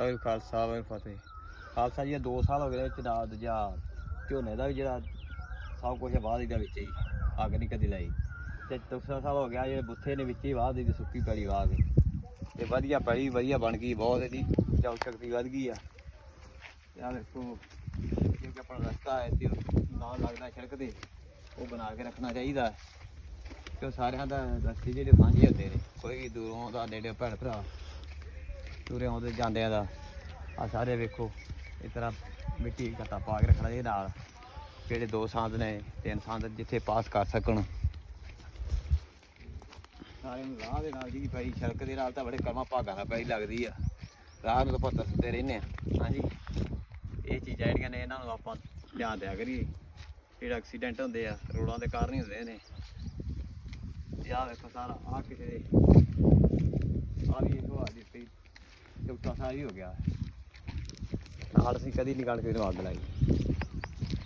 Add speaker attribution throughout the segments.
Speaker 1: ਵਾਹਿਗੁਰੂ ਖਾਲਸਾ, ਵਾਹਿਗੁਰੂ ਫਤਿਹ। ਖਾਲਸਾ ਜੀ 2 ਸਾਲ ਹੋ ਗਏ ਚ ਦਾ ਦੂਜਾ ਝੋਨੇ ਦਾ ਵੀ ਜਿਹੜਾ ਸਭ ਕੁਝ ਬਾਅਦ ਹੀ ਵਿੱਚ ਹੀ, ਅੱਗ ਨਹੀਂ ਕਦੀ ਲਾਈ। ਤੇ ਦੂਸਰਾ ਸਾਲ ਹੋ ਗਿਆ ਜਿਹੜੇ ਬੁੱਥੇ ਨੇ ਵਿੱਚ ਹੀ ਵਾਹ ਦੀ ਸੁੱਕੀ ਪੈਲੀ ਵਾਹ ਕੇ। ਤੇ ਵਧੀਆ ਪੈਲੀ, ਵਧੀਆ ਬਣ ਗਈ, ਬਹੁਤ ਇਹਦੀ ਚੌ ਸ਼ਕਤੀ ਵੱਧ ਗਈ ਆ। ਤੇ ਦੇਖੋ, ਜੋ ਆਪਣਾ ਰਸਤਾ ਹੈ ਤੇ ਨਾਲ ਲੱਗਦਾ ਸੜਕ 'ਤੇ, ਉਹ ਬਣਾ ਕੇ ਰੱਖਣਾ ਚਾਹੀਦਾ। ਹੈ। ਸਾਰਿਆਂ ਦਾ ਰਸਤੇ ਜਿਹੜੇ ਸਾਂਝੇ ਹੁੰਦੇ ਨੇ, ਕੋਈ ਦੂਰੋਂ ਦਾ ਨੇੜੇ ਭੈਣ ਭਰਾ ਤੁਰੇ ਆਉਂਦੇ ਜਾਂਦਿਆਂ ਦਾ। ਆ ਸਾਰੇ ਵੇਖੋ, ਇਸ ਤਰ੍ਹਾਂ ਮਿੱਟੀ ਘੱਟਾ ਪਾ ਕੇ ਰੱਖਣਾ ਇਹ ਨਾਲ। ਜਿਹੜੇ ਦੋ ਸੰਦ ਨੇ, ਤਿੰਨ ਸੰਦ ਜਿੱਥੇ ਪਾਸ ਕਰ ਸਕਣ। ਸਾਰਿਆਂ ਨੂੰ ਰਾਹ ਦੇ ਨਾਲ ਜੀ ਪਈ ਸੜਕ ਦੇ ਨਾਲ ਤਾਂ ਬੜੇ ਕਰਮਾ ਭਾਗਾਂ ਦਾ ਪਈ ਲੱਗਦੀ ਆ। ਰਾਹ ਨੂੰ ਤਾਂ ਆਪਾਂ ਦੱਸਦੇ ਰਹਿੰਦੇ ਆ। ਹਾਂਜੀ, ਇਹ ਚੀਜ਼ਾਂ ਜਿਹੜੀਆਂ ਨੇ, ਇਹਨਾਂ ਨੂੰ ਆਪਾਂ ਧਿਆਨ ਦਿਆ ਕਰੀਏ। ਜਿਹੜਾ ਐਕਸੀਡੈਂਟ ਹੁੰਦੇ ਆ, ਰੋਡਾਂ ਦੇ ਕਾਰਨ ਹੀ ਹੁੰਦੇ ਨੇ। ਤੇ ਆਹ ਵੇਖੋ ਸਾਰਾ ਆ ਕਿਸੇ ਦੇ ਆ ਵੀ ਇਹੋ ਆ ਦਿੱਤੀ ਚੌਥਾ ਸਾਲ ਹੀ ਹੋ ਗਿਆ। ਨਾਲ ਅਸੀਂ ਕਦੀ ਨਹੀਂ ਕਣਕ ਨੂੰ ਅੱਗ ਲਾਈ।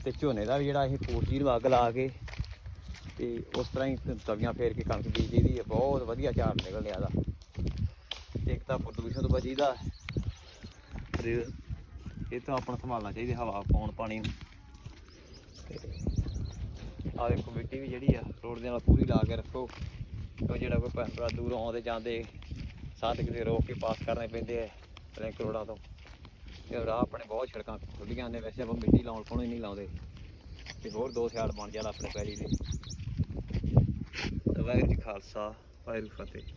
Speaker 1: ਤੇ ਝੋਨੇ ਦਾ ਵੀ ਜਿਹੜਾ ਇਹ ਪੋਚੀ ਨੂੰ ਅੱਗ ਲਾ ਕੇ ਤੇ ਉਸ ਤਰ੍ਹਾਂ ਹੀ ਤਵੀਆਂ ਫੇਰ ਕੇ ਕਣਕ ਬੀਜੀ ਦੀ ਹੈ। ਬਹੁਤ ਵਧੀਆ ਝਾੜ ਨਿਕਲ ਲਿਆ ਦਾ ਇੱਕ ਤਾਂ ਪ੍ਰਦੂਸ਼ਣ ਤੋਂ ਬਚੀਦਾ ਤੇ ਇਹ ਤਾਂ ਆਪਣਾ ਸੰਭਾਲਣਾ ਚਾਹੀਦਾ ਹਵਾ, ਪਾਉਣ, ਪਾਣੀ ਨੂੰ। ਤੇ ਆਹ ਦੇਖੋ ਮਿੱਟੀ ਵੀ ਜਿਹੜੀ ਆ, ਰੋਡ ਦੇ ਨਾਲ ਪੂਰੀ ਲਾ ਕੇ ਰੱਖੋ। ਕਿਉਂ ਜਿਹੜਾ ਕੋਈ ਭੈਣ ਭਰਾ ਦੂਰੋਂ ਆਉਂਦੇ ਜਾਂਦੇ ਸਾਧ ਕਿਤੇ ਰੋਕ ਕੇ ਪਾਸ ਕਰਨੇ ਪੈਂਦੇ ਆ। ਬੈਂਕ ਰੋਡਾਂ ਤੋਂ। ਤੇ ਰਾਹ ਆਪਣੇ ਬਹੁਤ ਸੜਕਾਂ ਖੁੱਲੀਆਂ ਨੇ ਵੈਸੇ ਆਪਾਂ ਮਿੱਟੀ ਲਾਉਣ ਕੋਲੋਂ ਹੀ ਨਹੀਂ ਲਾਉਂਦੇ। ਤੇ ਹੋਰ ਦੋ ਸਿਆਲ ਬਣ ਜਾਣਾ ਆਪਣੇ ਪੈਲੀ ਦੇ। ਵਾਹਿਗੁਰੂ ਜੀ ਖਾਲਸਾ, ਵਾਹਿਗੁਰੂ ਫਤਿਹ।